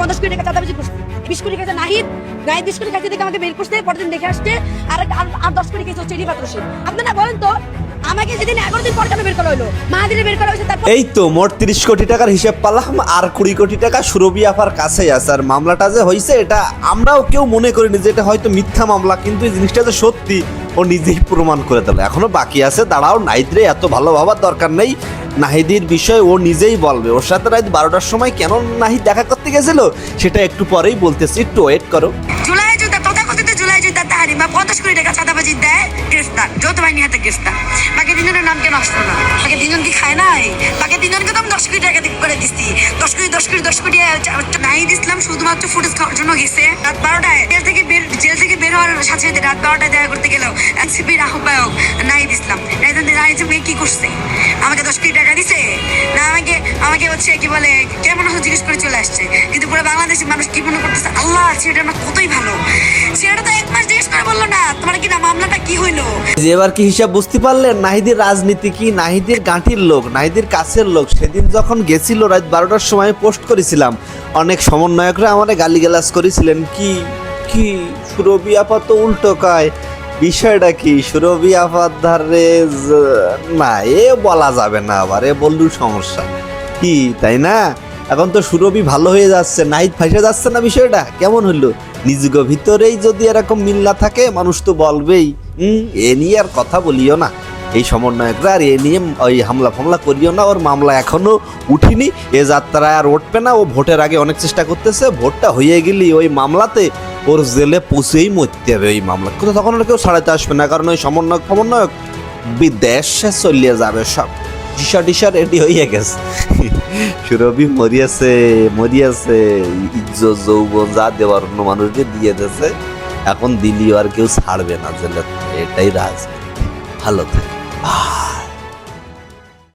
পঞ্চাশ কোটি টাকা চাঁদাবাজি করছে। বিশ কোটি খাইছে নাহিদ নাহিদ বিশ কোটি খাইছে দেখে আমাকে বের করছে, পরের দিন দেখে আসছে, আর আর- দশ কোটি খাইছে হচ্ছে রশিদ আপনারা বলেন তো, আমাকে যেদিন এগারো দিন পর বের করা হলো? মাহাদিনে বের করা হয়েছে এই তো মোট তিরিশ কোটি টাকার হিসেব পালাম, আর কুড়ি কোটি টাকা সুরভি আপার কাছেই আছে। আর মামলাটা যে হয়েছে এটা আমরাও কেউ মনে করিনি যে এটা হয়তো মিথ্যা মামলা, কিন্তু এই জিনিসটা যে সত্যি ও নিজেই প্রমাণ করে দিল এখনও বাকি আছে, দাঁড়াও, নাহিদরে এত ভালো ভাবার দরকার নেই। নাহিদির বিষয় ও নিজেই বলবে। ওর সাথে রাত বারোটার সময় কেন নাহিদ দেখা করতে গেছিল? সেটা একটু পরেই বলতেছি। একটু ওয়েট করো। হাতে নাম না? কি খায় নাই? তো আমি দশ করে দিচ্ছি দশ দশ দশ কোটি নাই দিছিলাম শুধুমাত্র থেকে জেল থেকে বের হওয়ার সাথে সাথে রাত বারোটায় দেখা করতে গেলেও এনসিপির আহ্বায়ক নাহিদ ইসলাম। নাহিদ নাহিদ ইসলাম কি করছে? আমাকে দশ কোটি টাকা দিছে? না, আমাকে আমাকে হচ্ছে কি বলে, কেমন হচ্ছে জিজ্ঞেস করে চলে আসছে। কিন্তু পুরো বাংলাদেশের মানুষ কি মনে করতেছে, আল্লাহ, ছেলেটা আমার কতই ভালো। ছেলেটা তো এক মাস জিজ্ঞেস করে বলল না, তোমার কি না মামলাটা কি হইল? এবার কি হিসাব বুঝতে পারলেন, নাহিদের রাজনীতি কি? নাহিদের গাঁটির লোক, নাহিদের কাছের লোক, সেদিন যখন গেছিল রাত বারোটার সময় পোস্ট করেছিলাম, অনেক সমন্বয়করা আমাদের গালিগালাজ করেছিলেন, কি কি সুরভি আপা তো উল্টো কায়? বিষয়টা কি? সুরভি আপার ধারে না, এ বলা যাবে না আবার, এ বললু সমস্যা। কি, তাই না? এখন তো সুরভি ভালো হয়ে যাচ্ছে, নাইট ফাইসে যাচ্ছে না বিষয়টা? কেমন হইল? নিজগ ভিতরেই যদি এরকম মিল না থাকে, মানুষ তো বলবেই। হুম এ নিয়ে আর কথা বলিও না। এই সমন্বয়করা আর এ নিয়ে ওই হামলা ফামলা করিও না, ওর মামলা এখনও উঠিনি। এ যাত্রায় আর উঠবে না, ও ভোটের আগে অনেক চেষ্টা করতেছে, ভোটটা হয়ে গেলি ওই মামলাতে ওর জেলে পৌঁছেই মরতে হবে ওই মামলা কিন্তু তখন আর কেউ ছাড়াতে আসবে না, কারণ ওই সমন্বয়ক সমন্বয়ক বিদেশে চলিয়ে যাবে সব। টিশা টিশা রেডি হয়ে গেছে। সুরভি মরিয়াছে মরিয়াছে, ইজ্জত, যৌবন, যা দেওয়ার অন্য মানুষকে দিয়ে দিয়েছে। এখন দিলিও আর কেউ ছাড়বে না জেলে। এটাই রাজ ভালো থাকে।